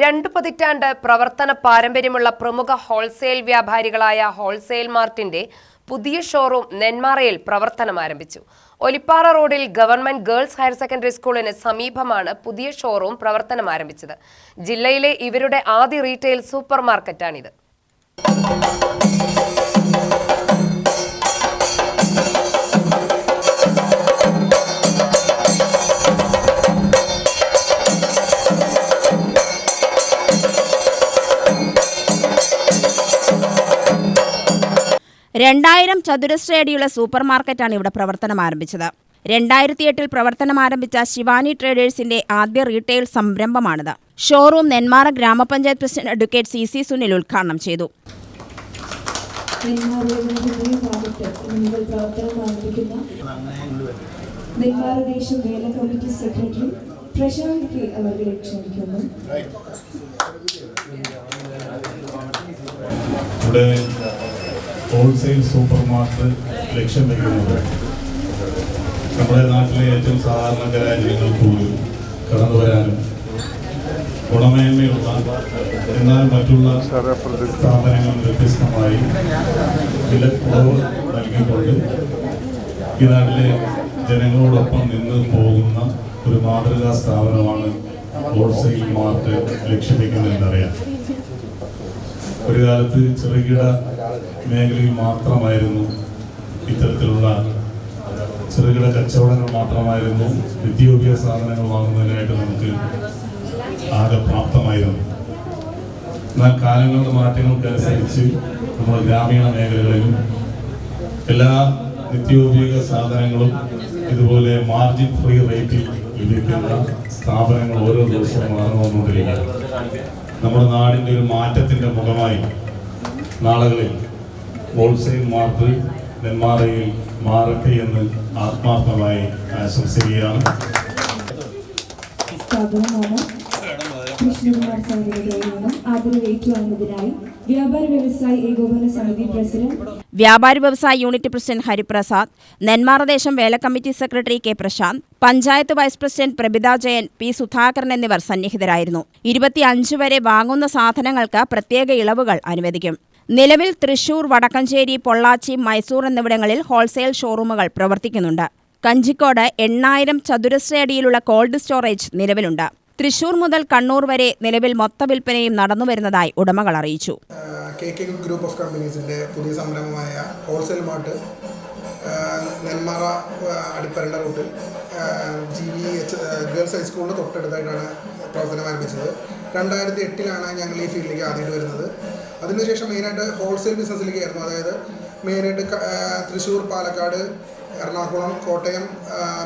രണ്ടു പതിറ്റാണ്ട് പ്രവർത്തന പാരമ്പര്യമുള്ള പ്രമുഖ ഹോൾസെയിൽ വ്യാപാരികളായ ഹോൾസെയിൽ മാർട്ടിന്റെ പുതിയ ഷോറൂം നെന്മാറയിൽ പ്രവർത്തനം ആരംഭിച്ചു. ഒലിപ്പാറ റോഡിൽ ഗവൺമെന്റ് ഗേൾസ് ഹയർ സെക്കൻഡറി സ്കൂളിന് സമീപമാണ് പുതിയ ഷോറൂം പ്രവർത്തനം ആരംഭിച്ചത്. ജില്ലയിലെ ഇവരുടെ ആദ്യ റീറ്റെയിൽ സൂപ്പർ മാർക്കറ്റാണിത് രണ്ടായിരം ചതുരശ്രയടിയുള്ള സൂപ്പർ മാർക്കറ്റാണ് ഇവിടെ പ്രവർത്തനം ആരംഭിച്ചത്. രണ്ടായിരത്തി എട്ടിൽ പ്രവർത്തനം ആരംഭിച്ച ശിവാനി ട്രേഡേഴ്സിന്റെ ആദ്യ റീറ്റെയിൽ സംരംഭമാണിത്. ഷോറൂം നെന്മാറ ഗ്രാമപഞ്ചായത്ത് president advocate C C Sunil ഉദ്ഘാടനം ചെയ്തു. സെക്രട്ടറി പ്രശാന്ത് കെ ക്ഷണിക്കുന്നു ഹോൾസെയിൽ സൂപ്പർ മാർക്കറ്റ് ലക്ഷ്യം വയ്ക്കുന്നത് നമ്മുടെ നാട്ടിലെ ഏറ്റവും സാധാരണക്കാരായ ജനങ്ങൾക്ക് പോലും കടന്നു വരാനും ഗുണമേന്മയുള്ള എന്നാൽ മറ്റുള്ള സ്ഥാപനങ്ങൾ വ്യത്യസ്തമായി വിലക്കുറവ് നൽകിക്കൊണ്ട് ഈ നാട്ടിലെ ജനങ്ങളോടൊപ്പം നിന്ന് പോകുന്ന ഒരു മാതൃകാ സ്ഥാപനമാണ് ഹോൾസെയിൽ മാർക്കറ്റ് ലക്ഷ്യം ഒരു കാലത്ത് ചെറുകിട മേഖലയിൽ മാത്രമായിരുന്നു ഇത്തരത്തിലുള്ള ചെറുകിട കച്ചവടങ്ങൾ മാത്രമായിരുന്നു നിത്യോപയോഗ സാധനങ്ങൾ വാങ്ങുന്നതിനായിട്ട് നമുക്ക് ആകെ പ്രാപ്തമായിരുന്നു. എന്നാൽ കാലങ്ങളുടെ മാറ്റങ്ങൾക്കനുസരിച്ച് നമ്മുടെ ഗ്രാമീണ മേഖലകളിലും എല്ലാ നിത്യോപയോഗ സാധനങ്ങളും ഇതുപോലെ മാർജിൻ ഫ്രീ റേറ്റിൽ ലഭിക്കുന്ന സ്ഥാപനങ്ങൾ ഓരോ ദിവസവും വളർന്നു വന്നുകൊണ്ടിരിക്കുകയാണ് നമ്മുടെ നാടിന്റെ ഒരു മാറ്റത്തിന്റെ മുഖമായി നാളുകളിൽ ഹോൾസെയിൽ മാർബിൾ നെന്മാറയിൽ മാറട്ടെ എന്ന് ആത്മാർത്ഥമായി ആശംസിക്കുകയാണ്. കൃഷ്ണകുമാർ സാറിന്റെ നിന്നും ആദരവ് വ്യാപാര വ്യവസായി ഏകോപന സമിതി പ്രസിഡന്റ് വ്യാപാരി വ്യവസായ unit president Hariprasad Nenmaradesam Vela committee secretary K Prashanth panchayat vice president Prabhitha Jayan P Sudhakaran എന്നിവർ സന്നിഹിതരായിരുന്നു. ഇരുപത്തിയഞ്ച് വരെ വാങ്ങുന്ന സാധനങ്ങൾക്ക് പ്രത്യേക ഇളവുകൾ അനുവദിക്കും. നിലവിൽ തൃശൂർ വടക്കഞ്ചേരി പൊള്ളാച്ചി മൈസൂർ എന്നിവിടങ്ങളിൽ ഹോൾസെയിൽ ഷോറൂമുകൾ പ്രവർത്തിക്കുന്നുണ്ട്. കഞ്ചിക്കോട് എണ്ണായിരം ചതുരശ്ര അടിയിലുള്ള കോൾഡ് സ്റ്റോറേജ് നിലവിലുണ്ട്. തൃശൂർ മുതൽ കണ്ണൂർ വരെ നിലവിൽ മൊത്ത വിൽപ്പനയും നടന്നുവരുന്നതായി ഉടമകൾ അറിയിച്ചു. കെ കെ ഗ്രൂപ്പ് ഓഫ് കമ്പനീസിന്റെ പുതിയ സംരംഭമായ ഹോൾസെയിൽ മാർട്ട് നെന്മാറ അടിപ്പരണ്ട റൂട്ടിൽ ജി വി എച്ച് ഗേൾസ് ഹൈസ്കൂളിന് തൊട്ടടുത്തായിട്ടാണ് പ്രവർത്തനം ആരംഭിച്ചത്. രണ്ടായിരത്തി എട്ടിലാണ് ഞങ്ങൾ ഈ ഫീൽഡിലേക്ക് ആദ്യമായിട്ട് വരുന്നത്. അതിനുശേഷം മെയിനായിട്ട് ഹോൾസെയിൽ ബിസിനസ്സിലേക്ക് ആയിരുന്നു. അതായത് മെയിനായിട്ട് തൃശ്ശൂർ പാലക്കാട് എറണാകുളം കോട്ടയം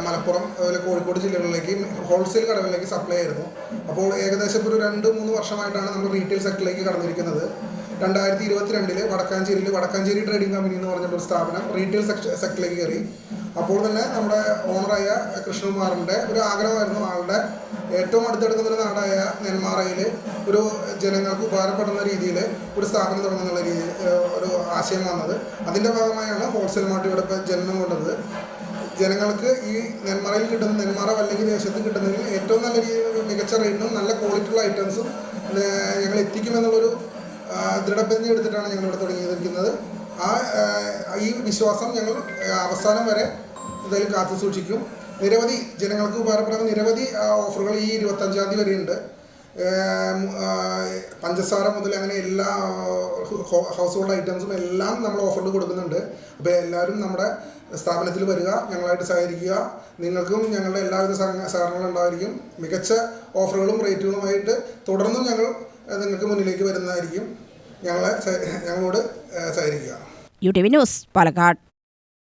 മലപ്പുറം അതുപോലെ കോഴിക്കോട് ജില്ലകളിലേക്ക് ഹോൾസെയിൽ കടകളിലേക്ക് സപ്ലൈ ആയിരുന്നു. അപ്പോൾ ഏകദേശം ഒരു രണ്ട് മൂന്ന് വർഷമായിട്ടാണ് നമ്മൾ റീറ്റെയിൽ സെക്ടറിലേക്ക് കടന്നിരിക്കുന്നത്. രണ്ടായിരത്തി ഇരുപത്തിരണ്ടിൽ വടക്കാഞ്ചേരിയിൽ വടക്കാഞ്ചേരി ട്രേഡിംഗ് കമ്പനി എന്ന് പറഞ്ഞിട്ടൊരു സ്ഥാപനം റീറ്റെയിൽ സെക്ടറിലേക്ക് കയറി. അപ്പോൾ തന്നെ നമ്മുടെ ഓണറായ കൃഷ്ണകുമാറിന്റെ ഒരു ആഗ്രഹമായിരുന്നു ആളുടെ ഏറ്റവും അടുത്തെടുക്കുന്ന ഒരു നാടായ നെന്മാറയിൽ ഒരു ജനങ്ങൾക്ക് ഉപകാരപ്പെടുന്ന രീതിയിൽ ഒരു സ്ഥാപനം തുടങ്ങുന്നുള്ള രീതി ഒരു ആശയം വന്നത്. അതിന്റെ ഭാഗമായാണ് ഹോൾസെയിൽ മാർട്ട് ഇവിടെ ഇപ്പോൾ ജനനം കൊണ്ടത്. ജനങ്ങൾക്ക് ഈ നെന്മാറയിൽ കിട്ടുന്ന നെന്മാറ വല്ലെങ്കിൽ ദേശത്ത് കിട്ടുന്നതിൽ ഏറ്റവും നല്ല രീതിയിൽ മികച്ച റേറ്റിനും നല്ല ക്വാളിറ്റിയുള്ള ഐറ്റംസും ഞങ്ങൾ എത്തിക്കുമെന്നുള്ളൊരു ദൃഢപ്രതിജ്ഞ എടുത്തിട്ടാണ് ഞങ്ങൾ ഇവിടെ തുടങ്ങിയിരിക്കുന്നത്. ആ, ഈ വിശ്വാസം ഞങ്ങൾ അവസാനം വരെ എന്തായാലും കാത്തു സൂക്ഷിക്കും. നിരവധി ജനങ്ങൾക്ക് ഉപകാരപ്പെടുന്ന നിരവധി ഓഫറുകൾ ഈ ഇരുപത്തഞ്ചാം തീയതി വരെയുണ്ട് പഞ്ചസാര മുതൽ അങ്ങനെ എല്ലാ ഹൗസ് ഹോൾഡ് ഐറ്റംസും എല്ലാം നമ്മൾ ഓഫറിൽ കൊടുക്കുന്നുണ്ട്. അപ്പോൾ എല്ലാവരും നമ്മുടെ സ്ഥാപനത്തിൽ വരിക ഞങ്ങളായിട്ട് സഹകരിക്കുക. നിങ്ങൾക്കും ഞങ്ങളുടെ എല്ലാവിധ സഹ- സഹകരണങ്ങളും ഉണ്ടായിരിക്കും. മികച്ച ഓഫറുകളും റേറ്റുകളുമായിട്ട് തുടർന്നും ഞങ്ങൾ നിങ്ങൾക്ക് മുന്നിലേക്ക് വരുന്നതായിരിക്കും. ഞങ്ങളെ ഞങ്ങളോട് സഹകരിക്കുക. U T V news Palakkad.